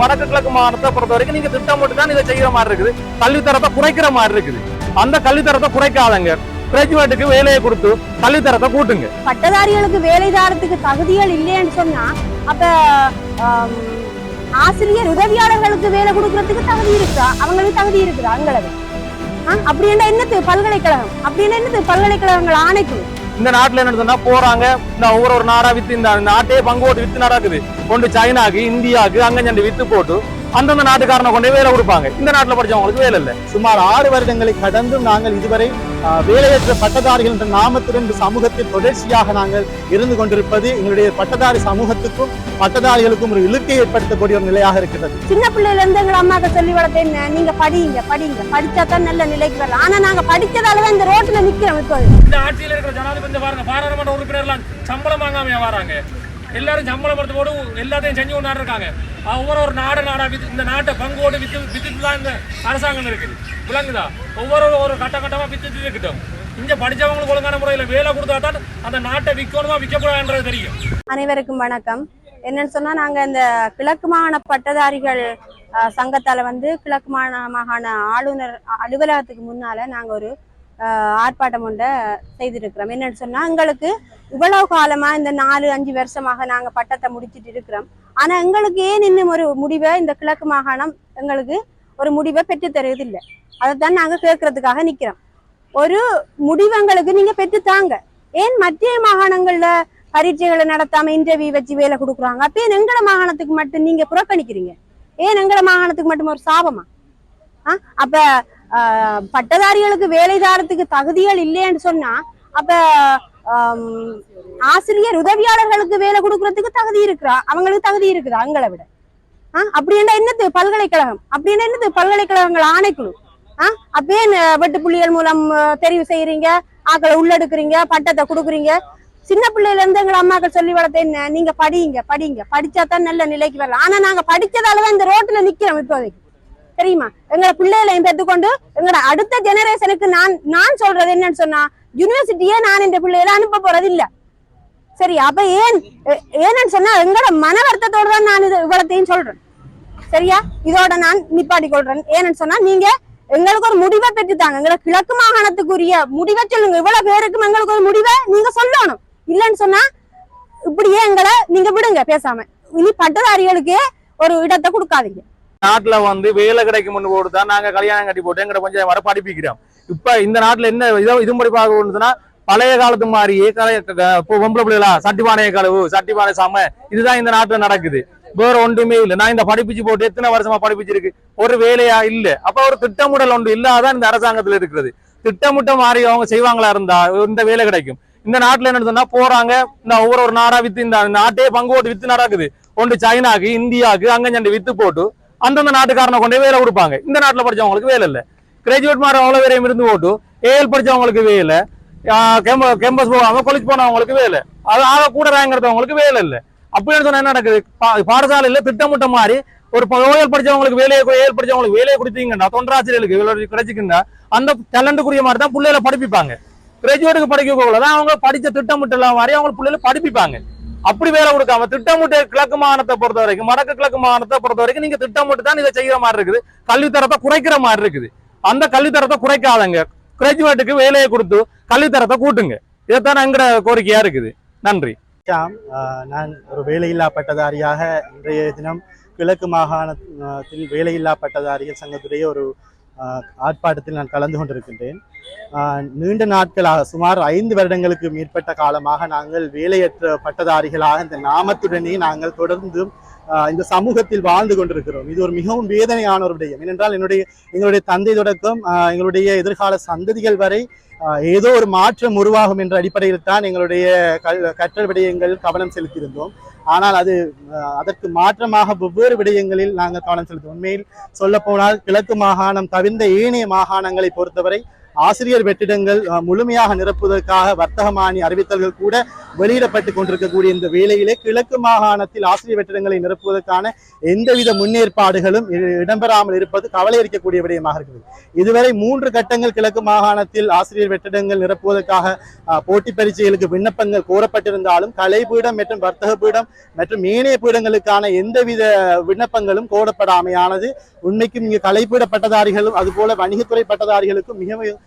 வடக்கு கிழக்கு மாவட்டத்தை பொறுத்த வரைக்கும் நீங்க திட்டமிட்டு தான் இதை செய்யற மாதிரி இருக்குது. கல்வித்தரத்தை குறைக்கிற மாதிரி இருக்குது. அந்த கல்வித்தரத்தை குறைக்காதங்க. கிராஜுவேட்டுக்கு வேலையை கொடுத்து கல்வித்தரத்தை கூட்டுங்க. பட்டதாரிகளுக்கு வேலை தாரத்துக்கு தகுதிகள் இல்லைன்னு சொன்னா அப்ப ஆசிரியர் உதவியாளர்களுக்கு வேலை கொடுக்கறதுக்கு தகுதி இருக்கா? அவங்களுக்கு தகுதி இருக்குதா? அங்களது அப்படின்னா அப்படி என்னது? பல்கலைக்கழகம். அப்படின்னா என்னது? பல்கலைக்கழகங்கள் ஆணைக்குழு. இந்த நாட்டுல என்ன சொன்னா போறாங்க. இந்த ஒவ்வொரு ஒரு நாடா வித்து இந்த நாட்டையே பங்கு போட்டு வித்து நடக்குது. கொண்டு சைனாக்கு இந்தியாவுக்கு அங்க வித்து போட்டு அந்தந்த நாட்டுக்காரனை கொண்டு வேலை கொடுப்பாங்க. இந்த நாட்டுல படிச்சவங்களுக்கு வேலை இல்ல. சுமார் ஆறு வருடங்களை கடந்தும் நாங்கள் இதுவரை வேலையற்ற பட்டதாரிகள் என்ற நாமத்துடன் இந்த சமூகத்தில் தொடர்ச்சியாக நாங்கள் இருந்து கொண்டிருப்பது எங்களுடைய பட்டதாரி சமூகத்துக்கும் பட்டதாரிகளுக்கும் ஒரு இழுக்கை ஏற்படுத்தக்கூடிய ஒரு நிலையாக இருக்கிறது. சின்ன பிள்ளையில இருந்து எங்க அம்மாக்க சொல்லி வளர்த்த என்ன நீங்க படிங்க படிங்க. படிச்சா தான் நல்ல நிலைக்கு வரலாம். ஆனா நாங்க படிச்சதாலதான் இந்த ரோட்ல நிக்கிறோம் இப்போ இந்த ஆட்சியில் இருக்கிற பாருங்க பாராளுமன்ற உறுப்பினர்லாம் சம்பளம் வாங்காம வராங்க. எல்லாரும் சம்பளம் படுத்து எல்லாத்தையும் செஞ்சு கொண்டாடு இருக்காங்க. ஒவ்வொரு ஒரு நாடு நாடா வித்து இந்த நாட்டை பங்கோடு வித்து வித்துட்டு தான் இந்த அரசாங்கம் இருக்குது. விளங்குதா? ஒவ்வொரு ஒரு கட்ட கட்டமா வித்துட்டு இருக்கட்டும். இங்கே படிச்சவங்களுக்கு ஒழுங்கான முறையில் வேலை கொடுத்தா தான் அந்த நாட்டை விற்கணுமா விற்கக்கூடாதுன்றது தெரியும். அனைவருக்கும் வணக்கம். என்னன்னு சொன்னா நாங்க இந்த கிழக்கு மாகாண பட்டதாரிகள் சங்கத்தால் சங்கத்தால வந்து கிழக்கு மாகாண மாகாண ஆளுநர் அலுவலகத்துக்கு முன்னால நாங்க ஒரு ஆர்ப்பாட்டம் ஒன்றை செய்திருக்கிறோம். என்னன்னு சொன்னா எங்களுக்கு இவ்வளவு காலமா இந்த நாலு அஞ்சு வருஷமாக நாங்க பட்டத்தை முடிச்சுட்டு இருக்கிறோம். ஆனா எங்களுக்கு ஏன் இன்னும் ஒரு முடிவை இந்த கிழக்கு மாகாணம் எங்களுக்கு ஒரு முடிவை பெற்று தருவதில்லை? அதைத்தான் நாங்க கேட்கறதுக்காக நிக்கிறோம். ஒரு முடிவு எங்களுக்கு நீங்க பெற்றுத்தாங்க ஏன் மத்திய மாகாணங்கள்ல பரீட்சைகளை நடத்தாம இன்டர்வியூ வச்சு வேலை கொடுக்குறாங்க? அப்ப ஏன் எங்களை மாகாணத்துக்கு மட்டும் நீங்க புறக்கணிக்கிறீங்க? ஏன் எங்களை மாகாணத்துக்கு மட்டும் ஒரு சாபமா? ஆ? அப்ப பட்டதாரிகளுக்கு வேலை தாரத்துக்கு தகுதிகள் இல்லைன்னு சொன்னா அப்ப ஆசிரியர் உதவியாளர்களுக்கு வேலை கொடுக்கறதுக்கு தகுதி இருக்கிறா? அவங்களுக்கு தகுதி இருக்குதா எங்களை விட? ஆஹ் அப்படி என்னது பல்கலைக்கழகம்? அப்படி என்னது பல்கலைக்கழகங்கள் ஆணைக்குழு? ஆஹ் அப்பயே வெட்டு புள்ளிகள் மூலம் தெரிவு செய்யறீங்க? ஆக்களை உள்ளெடுக்கிறீங்க? பட்டத்தை கொடுக்குறீங்க? சின்ன பிள்ளையில இருந்து எங்களை அம்மாக்கள் சொல்லி வளர்த்த என்ன? நீங்க படிங்க படிங்க. படிச்சா தான் நல்ல நிலைக்கு வரலாம். ஆனா நாங்க படிச்சதாலதான் இந்த ரோட்டுல நிக்கிறோம் இப்போதைக்கு. தெரியுமா? எங்களை பிள்ளைகளையும் பெற்றுக்கொண்டு எங்களோட அடுத்த ஜெனரேஷனுக்கு நான் நான் சொல்றது என்னன்னு சொன்னா யூனிவர்சிட்டியே நான் இந்த பிள்ளைகளை அனுப்ப போறது இல்ல சரி அப்ப ஏன் ஏன்னு சொன்னா எங்களோட மன வருத்தத்தோட தான் நான் இது இவ்வளத்தையும் சொல்றேன். சரியா? இதோட நான் நிப்பாட்டி கொள்றேன். ஏன்னு சொன்னா நீங்க எங்களுக்கு ஒரு முடிவை பெற்றுத்தாங்க. எங்களை கிழக்கு மாகாணத்துக்குரிய முடிவை சொல்லுங்க. இவ்வளவு பேருக்கும் எங்களுக்கு ஒரு முடிவை நீங்க சொல்லணும். இல்லைன்னு சொன்னா இப்படியே எங்களை நீங்க விடுங்க பேசாம. இனி பட்டதாரிகளுக்கே ஒரு இடத்தை கொடுக்காதீங்க. நாட்டுல வந்து வேலை கிடைக்கும் போட்டு தான் நாங்க கல்யாணம் கட்டி போட்டு எங்கட கொஞ்சம் வர படிப்பிக்கிறோம். இப்ப இந்த நாட்டுல என்ன இதோ இது முறை பார்க்க கொண்டுதுன்னா பழைய காலத்து மாதிரியே கலை- இப்போ பொம்பளை பிள்ளைகளா சட்டிபானைய கழுவு சட்டிபானை சம இதுதான் இந்த நாட்டுல நடக்குது. வேற ஒன்றுமே இல்லை. நான் இந்த படிப்பிச்சு போட்டு எத்தனை வருஷமா படிப்பிச்சிருக்கு? ஒரு வேலையா இல்ல. அப்ப ஒரு திட்டமிடல் ஒன்று இல்லாதான் இந்த அரசாங்கத்துல இருக்கிறது. திட்டமிட்ட மாதிரி அவங்க செய்வாங்களா இருந்தா இந்த வேலை கிடைக்கும். இந்த நாட்டுல என்ன சொன்னா போறாங்க இந்த ஒவ்வொரு ஒரு நாடா வித்து இந்த நாட்டையே பங்கு போட்டு வித்து நடக்குது. ஒன்று சைனாக்கு இந்தியாவுக்கு அங்க வித்து போட்டு அந்தந்த நாட்டுக்காரனை கொண்டே வேலை கொடுப்பாங்க. இந்த நாட்டில் படித்தவங்களுக்கு வேலை இல்லை. கிராஜுவேட் மாதிரி அவ்வளோ வேலையும் இருந்து போட்டு ஏஎல் படித்தவங்களுக்கு வேலை கேம்பஸ் போகாமல் காலேஜ் போனவங்களுக்கு வேலை. அது ஆக கூட ரேங்க் எடுத்தவங்களுக்கு வேலை இல்லை. அப்படின்னு சொன்னால் என்ன நடக்குது? பா- பாடசாலையில திட்டமிட்ட மாதிரி ஒரு ஓயல் படித்தவங்களுக்கு வேலையை ஏஎல் படித்தவங்களுக்கு வேலையை கொடுத்தீங்கன்னா தொண்டராசிரியர்களுக்கு வேலை கிடைச்சிக்கின்னா அந்த டேலண்ட்டுக்குரிய மாதிரி தான் பிள்ளைகளை படிப்பிப்பாங்க. கிராஜுவேட்டுக்கு படிக்க போகல தான் அவங்க படித்த திட்டமிட்ட மாதிரி அவங்க பிள்ளைகளை படிப்பிப்பாங்க. அப்படி வேலை கொடுக்காம திட்டமிட்டு கிழக்கு மாகாணத்தை பொறுத்த வரைக்கும் வடக்கு கிழக்கு மாகாணத்தை பொறுத்த வரைக்கும் நீங்க திட்டமிட்டு தான் இதை செய்யற மாதிரி இருக்குது. கல்வித்தரத்தை குறைக்கிற மாதிரி இருக்குது. அந்த கல்வித்தரத்தை குறைக்காதங்க. கிராஜுவேட்டுக்கு வேலையை கொடுத்து கல்வித்தரத்தை கூட்டுங்க. இதைத்தான் எங்கட கோரிக்கையா இருக்குது. நன்றி. நான் ஒரு வேலையில்லா பட்டதாரியாக இன்றைய தினம் கிழக்கு மாகாணத்தில் வேலையில்லா பட்டதாரிகள் சங்கத்துடைய ஒரு ஆர்ப்பாட்டத்தில் நான் கலந்து கொண்டிருக்கின்றேன். ஆஹ், நீண்ட நாட்களாக சுமார் ஐந்து வருடங்களுக்கு மேற்பட்ட காலமாக நாங்கள் வேலையற்ற பட்டதாரிகளாக இந்த நாமத்துடனே நாங்கள் தொடர்ந்து இந்த சமூகத்தில் வாழ்ந்து கொண்டிருக்கிறோம். இது ஒரு மிகவும் வேதனையான ஒரு விடயம் ஏனென்றால் என்னுடைய எங்களுடைய தந்தை தொடக்கம் எங்களுடைய எதிர்கால சந்ததிகள் வரை ஏதோ ஒரு மாற்றம் உருவாகும் என்ற அடிப்படையில் தான் எங்களுடைய கல் கற்றல் விடயங்கள் கவனம் செலுத்தியிருந்தோம். ஆனால் அது அதற்கு மாற்றமாக வெவ்வேறு விடயங்களில் நாங்கள் கவனம் செலுத்துவோம். உண்மையில் சொல்ல போனால் கிழக்கு மாகாணம் தவிர்ந்த ஏனைய மாகாணங்களை பொறுத்தவரை ஆசிரியர் வெற்றிடங்கள் முழுமையாக நிரப்புவதற்காக வர்த்தகமானி அறிவித்தல்கள் கூட வெளியிடப்பட்டு கொண்டிருக்கக்கூடிய இந்த வேளையிலே கிழக்கு மாகாணத்தில் ஆசிரியர் வெற்றிடங்களை நிரப்புவதற்கான எந்தவித முன்னேற்பாடுகளும் இடம்பெறாமல் இருப்பது கவலை அளிக்கக்கூடிய விடயமாக இருக்குது. இதுவரை மூன்று கட்டங்கள் கிழக்கு மாகாணத்தில் ஆசிரியர் வெற்றிடங்கள் நிரப்புவதற்காக போட்டி பரீட்சைகளுக்கு விண்ணப்பங்கள் கோரப்பட்டிருந்தாலும் கலைப்பீடம் மற்றும் வர்த்தக பீடம் மற்றும் ஏனைய பீடங்களுக்கான எந்தவித விண்ணப்பங்களும் கோரப்படாமையானது. உண்மைக்கும் இங்கு கலைப்பீட பட்டதாரிகளும் அதுபோல வணிகத்துறை பட்டதாரிகளுக்கும் மிக மிக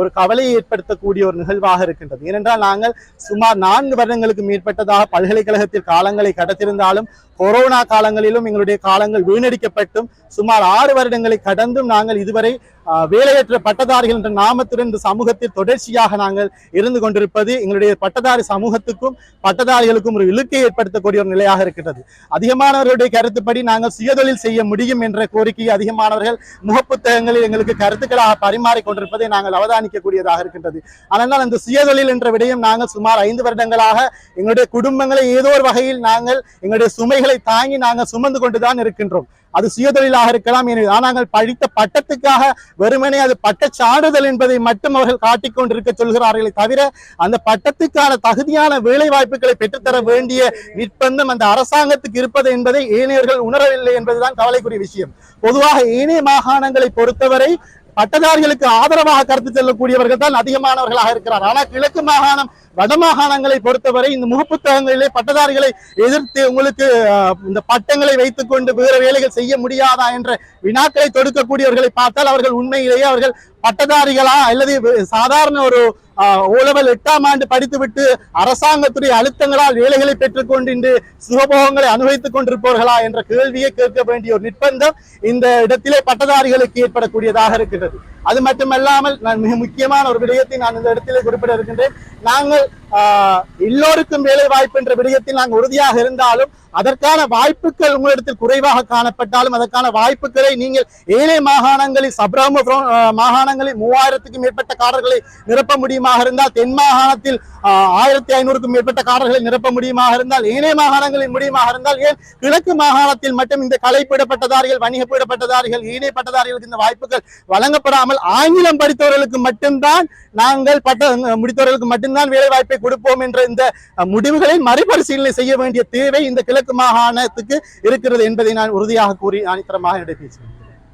ஒரு கவலையை ஏற்படுத்தக்கூடிய ஒரு நிகழ்வாக இருக்கின்றது. ஏனென்றால் நாங்கள் சுமார் நான்கு வருடங்களுக்கு மேற்பட்டதாக பல்கலைக்கழகத்தில் காலங்களை கடத்திருந்தாலும் கொரோனா காலங்களிலும் எங்களுடைய காலங்கள் வீணடிக்கப்பட்டும் சுமார் ஆறு வருடங்களை கடந்தும் நாங்கள் இதுவரை வேலையற்ற பட்டதாரிகள் என்ற நாமத்துடன் இந்த சமூகத்தில் தொடர்ச்சியாக நாங்கள் இருந்து கொண்டிருப்பது எங்களுடைய பட்டதாரி சமூகத்துக்கும் பட்டதாரிகளுக்கும் ஒரு இழுக்கை ஏற்படுத்தக்கூடிய ஒரு நிலையாக இருக்கின்றது. அதிகமானவர்களுடைய கருத்துப்படி நாங்கள் சுயதொழில் செய்ய முடியும் என்ற கோரிக்கையை அதிகமானவர்கள் முகப்புத்தகங்களில் எங்களுக்கு கருத்துக்களாக பரிமாறிக் கொண்டிருப்பதை நாங்கள் கவனிக்கக்கூடியதாக இருக்கின்றது. ஆனால் அந்த சுயதொழில் என்ற விடயம் நாங்கள் சுமார் ஐந்து வருடங்களாக எங்களுடைய குடும்பங்களை ஏதோ ஒரு வகையில் நாங்கள் எங்களுடைய சுமைகளை தாங்கி நாங்கள் சுமந்து கொண்டுதான் இருக்கின்றோம். அது சுயதொழிலாக இருக்கலாம் எனவே நாங்கள் படித்த பட்டத்துக்காக வெறுமனே அது பட்டச் சான்றிதழ் என்பதை மட்டும் அவர்கள் காட்டிக்கொண்டிருக்க சொல்கிறார்களே தவிர அந்த பட்டத்துக்கான தகுதியான வேலை வாய்ப்புகளை பெற்றுத்தர வேண்டிய நிர்பந்தம் அந்த அரசாங்கத்துக்கு இருப்பது என்பதை ஏனையர்கள் உணரவில்லை என்பதுதான் கவலைக்குரிய விஷயம். பொதுவாக ஏனைய மாகாணங்களை பொறுத்தவரை பட்டதாரிகளுக்கு ஆதரவாக கருத்து செல்லக்கூடியவர்கள் தான் அதிகமானவர்களாக இருக்கிறார். ஆனால் கிழக்கு மாகாணம் வட மாகாணங்களை பொறுத்தவரை இந்த முகப்புத்தகங்களிலே பட்டதாரிகளை எதிர்த்து உங்களுக்கு அஹ், இந்த பட்டங்களை வைத்துக்கொண்டு வேறு வேலைகள் செய்ய முடியாதா என்ற வினாக்களை தொடுக்கக்கூடியவர்களை பார்த்தால் அவர்கள் உண்மையிலேயே அவர்கள் பட்டதாரிகளா அல்லது சாதாரண ஒரு ஓலவல் எட்டாம் ஆண்டு படித்துவிட்டு அரசாங்கத்துடைய அழுத்தங்களால் வேலைகளை பெற்றுக்கொண்டு இன்று சுகபோகங்களை அனுபவித்துக் கொண்டிருப்பவர்களா என்ற கேள்வியை கேட்க வேண்டிய ஒரு நிர்பந்தம் இந்த இடத்திலே பட்டதாரிகளுக்கு ஏற்படக்கூடியதாக இருக்கிறது அது மட்டுமல்லாமல் நான் மிக முக்கியமான ஒரு விடயத்தை நான் இந்த இடத்திலே குறிப்பிட இருக்கின்றேன். நாங்கள் எல்லோருக்கும் வேலை வாய்ப்பு என்ற விடயத்தில் நாங்கள் உறுதியாக இருந்தாலும் அதற்கான வாய்ப்புகள் உங்களிடத்தில் குறைவாக காணப்பட்டாலும் அதற்கான வாய்ப்புகளை நீங்கள் ஏழை மாகாணங்களில் சப்ரம மாகாணங்களில் மூவாயிரத்துக்கும் மேற்பட்ட காரர்களை நிரப்ப முடியுமாக இருந்தால் தென் மாகாணத்தில் ஆயிரத்தி ஐநூறுக்கும் மேற்பட்ட காரர்களை நிரப்ப முடியுமாக இருந்தால் ஏனைய மாகாணங்களில் முடியுமாக இருந்தால் ஏன் கிழக்கு மாகாணத்தில் மட்டும் இந்த கலைப்பிடப்பட்டதாரிகள் வணிகப்பிடப்பட்டதாரிகள் ஏனைய பட்டதாரிகளுக்கு இந்த வாய்ப்புகள் வழங்கப்படாமல் ஆங்கிலம் படித்தவர்களுக்கு மட்டும்தான் நாங்கள் பட்ட முடித்தவர்களுக்கு மட்டும்தான் வேலை வாய்ப்பை கொடுப்போம் என்ற இந்த முடிவுகளை மறுபரிசீலனை செய்ய வேண்டிய தேவை இந்த கிழக்கு மாகாணத்துக்கு இருக்கிறது என்பதை நான் உறுதியாக கூறி ஆணித்தரமாக என்னுடைய பேசுகிறேன்